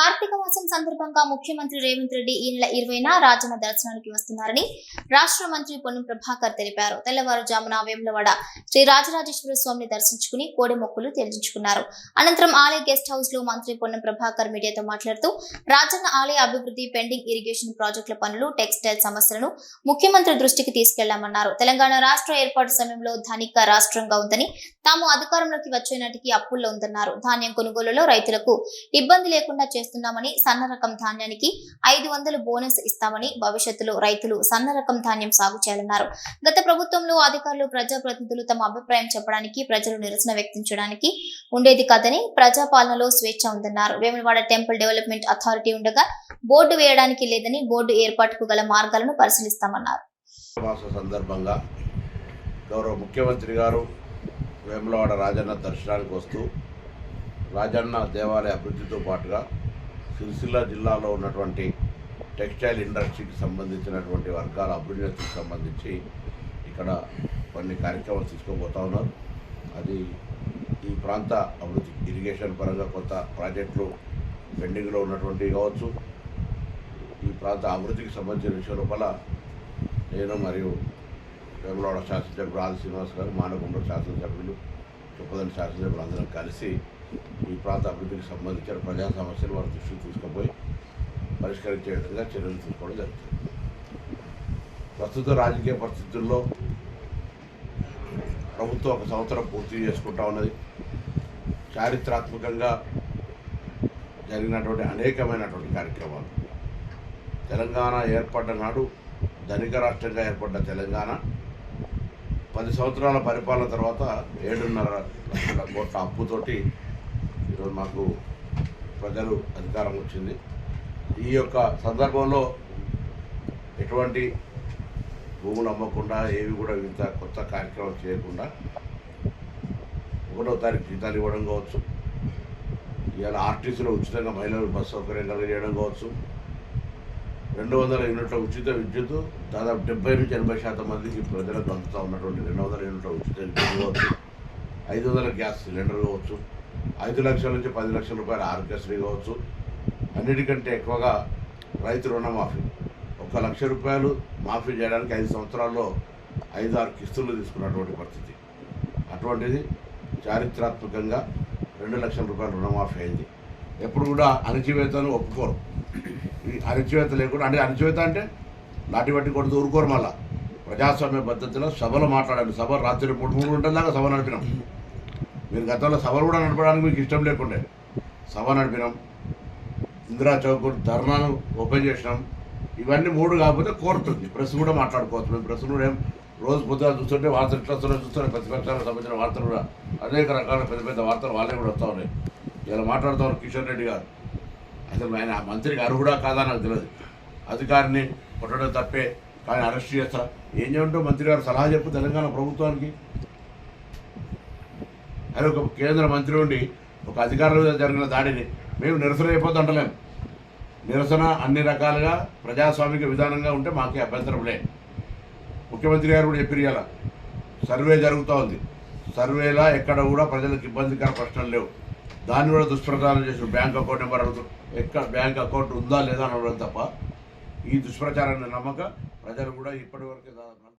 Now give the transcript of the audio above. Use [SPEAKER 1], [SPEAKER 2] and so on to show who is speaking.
[SPEAKER 1] కార్తీక మాసం సందర్భంగా ముఖ్యమంత్రి రేవంత్ రెడ్డి ఈ నెల ఇరవైన రాజన్న దర్శనానికి వస్తున్నారని రాష్ట్ర మంత్రి పొన్నం ప్రభాకర్ తెలిపారు. తెల్లవారుజామున వేములవాడ శ్రీ రాజరాజేశ్వర స్వామిని దర్శించుకుని కోడి మొక్కులు చెల్లించుకున్నారు అనంతరం ఆలయ గెస్ట్ హౌస్లో మంత్రి పొన్నం ప్రభాకర్ మీడియాతో మాట్లాడుతూ రాజన్న ఆలయ అభివృద్ధి పెండింగ్ ఇరిగేషన్ ప్రాజెక్టుల పనులు టెక్స్టైల్ సమస్యలను ముఖ్యమంత్రి దృష్టికి తీసుకెళ్ళామన్నారు. తెలంగాణ రాష్ట్ర ఏర్పాటు సమయంలో ధనిక రాష్ట్రంగా ఉందని తాము అధికారంలోకి వచ్చే నాటికి అప్పుల్లో ఉందన్నారు. ధాన్యం కొనుగోలులో రైతులకు ఇబ్బంది లేకుండా చేస్తున్నామని సన్న రకం ధాన్యానికి ఐదు వందలు బోనస్ ఇస్తామని భవిష్యత్తులో రైతులు సన్న రకం ధాన్యం సాగు చేయాలన్నారు. గత ప్రభుత్వంలో అధికారులు ప్రజాప్రతినిధులు తమ అభిప్రాయం చెప్పడానికి ప్రజలు నిరసన వ్యక్తం చేయడానికి ఉండేది కాదని ప్రజాపాలనలో స్వేచ్ఛ ఉందన్నారు. వేములవాడ టెంపుల్ డెవలప్మెంట్ అథారిటీ ఉండగా బోర్డు వేయడానికి లేదని బోర్డు ఏర్పాటుకు గల మార్గాలను పరిశీలిస్తామన్నారు.
[SPEAKER 2] సందర్భంగా గౌరవ ముఖ్యమంత్రి గారు వేములవాడ రాజన్న దర్శనానికి వస్తూ రాజన్న దేవాలయ అభివృద్ధితో పాటుగా సిరిసిల్ల జిల్లాలో ఉన్నటువంటి టెక్స్టైల్ ఇండస్ట్రీకి సంబంధించినటువంటి వర్గాల అభ్యున్నతికి సంబంధించి ఇక్కడ కొన్ని కార్యక్రమాలు తీసుకోబోతా ఉన్నారు. అది ఈ ప్రాంత అభివృద్ధి ఇరిగేషన్ పరంగా కొత్త ప్రాజెక్టులు పెండింగ్లో ఉన్నటువంటివి కావచ్చు. ఈ ప్రాంత అభివృద్ధికి సంబంధించిన విషయం లోపల నేను మరియు వేములవాడ శాసనసభ్యులు ఆది శ్రీనివాస్ గారు మానకొండ శాసనసభ్యులు చొప్పదండి శాసనసభ్యులు అందరం కలిసి ఈ ప్రాంత అభివృద్ధికి సంబంధించిన ప్రజా సమస్యలు వారి దృష్టికి తీసుకుపోయి పరిష్కరించే విధంగా చర్యలు తీసుకోవడం జరుగుతుంది. ప్రస్తుత రాజకీయ పరిస్థితుల్లో ప్రభుత్వం ఒక సంవత్సరం పూర్తి చేసుకుంటా ఉన్నది. చారిత్రాత్మకంగా జరిగినటువంటి అనేకమైనటువంటి కార్యక్రమాలు. తెలంగాణ ఏర్పడ్డ నాడు ధనిక రాష్ట్రంగా ఏర్పడ్డ తెలంగాణ పది సంవత్సరాల పరిపాలన తర్వాత ఏడున్నర లక్షల కోట్ల అప్పుతోటి ఈరోజు మాకు ప్రజలు అధికారం వచ్చింది. ఈ యొక్క సందర్భంలో ఎటువంటి భూములు అమ్మకుండా ఏవి కూడా ఇంత కొత్త కార్యక్రమం చేయకుండా ఒకటో తారీఖు జీతాలు ఇవ్వడం కావచ్చు. ఇవాళ ఆర్టీసీలో ఉచితంగా మహిళలు బస్సు సౌకర్యం కలిగజేయడం కావచ్చు. రెండు వందల యూనిట్ల ఉచిత విద్యుత్ దాదాపు డెబ్బై నుంచి ఎనభై శాతం మందికి ప్రజలకు అందుతూ ఉన్నటువంటి రెండు వందల యూనిట్ల ఉచిత విద్యుత్ కావచ్చు ఐదు వందల గ్యాస్ సిలిండర్ కావచ్చు ఐదు లక్షల నుంచి పది లక్షల రూపాయల ఆరోగ్యశ్రీ కావచ్చు. అన్నిటికంటే ఎక్కువగా రైతు రుణమాఫీ. ఒక లక్ష రూపాయలు మాఫీ చేయడానికి ఐదు సంవత్సరాల్లో ఐదు ఆరు కిస్తులు తీసుకున్నటువంటి పరిస్థితి. అటువంటిది చారిత్రాత్మకంగా రెండు లక్షల రూపాయల రుణమాఫీ అయింది. ఎప్పుడు కూడా అణచివేతను ఒప్పుకోరు. అణచివేత లేకుండా అంటే అణచివేత అంటే నాటి బట్టి కొడుతూ ఊరుకోరు మళ్ళా. ప్రజాస్వామ్య పద్ధతిలో సభలు మాట్లాడాలి సభ రాత్రి మూడు మూడు గంటల దాకా సభ నడిపినాం. మీరు గతంలో సభలు కూడా నడపడానికి మీకు ఇష్టం లేకుండే. సభ నడిపినాం. ఇందిరా చౌక్ ధర్నాను ఓపెన్ చేసినాం. ఇవన్నీ మూడు కాకపోతే కోరుతుంది ప్రెస్ కూడా మాట్లాడుకోవచ్చు. మేము ప్రెస్ కూడా ఏం రోజు పొద్దున చూస్తుంటే వార్తలు ఇట్లా వస్తున్నాయి చూస్తున్నాయి. ప్రతిపక్షాలకు సంబంధించిన వార్తలు కూడా. అనేక రకాల పెద్ద పెద్ద వార్తలు వాళ్ళే కూడా వస్తూ ఉన్నాయి. ఇలా మాట్లాడుతూ ఉన్నారు కిషన్ రెడ్డి గారు. అసలు ఆయన ఆ మంత్రికి అర్హుడా కాదా నాకు తెలియదు. అధికారిని కొట్టడం తప్పే కానీ అరెస్ట్ చేస్తా. ఏం చేయమంటూ మంత్రి గారు? సలహా చెప్పు తెలంగాణ ప్రభుత్వానికి. అది ఒక కేంద్ర మంత్రి ఉండి ఒక అధికారుల మీద జరిగిన దాడిని మేము నిరసన అయిపోతుంటలేము నిరసన అన్ని రకాలుగా ప్రజాస్వామిక విధానంగా ఉంటే మాకే అభ్యంతరం లే. ముఖ్యమంత్రి గారు కూడా చెప్పిరు సర్వే జరుగుతూ ఉంది. సర్వేలా ఎక్కడ కూడా ప్రజలకు ఇబ్బందికర ప్రశ్నలు లేవు. దాన్ని కూడా దుష్ప్రచారం చేసిన బ్యాంక్ అకౌంట్ నెంబర్ అడుగుతారు ఎక్కడ బ్యాంక్ అకౌంట్ ఉందా లేదా అని అడగడం తప్ప ఈ దుష్ప్రచారాన్ని నమ్మక ప్రజలు కూడా ఇప్పటివరకు దాదాపు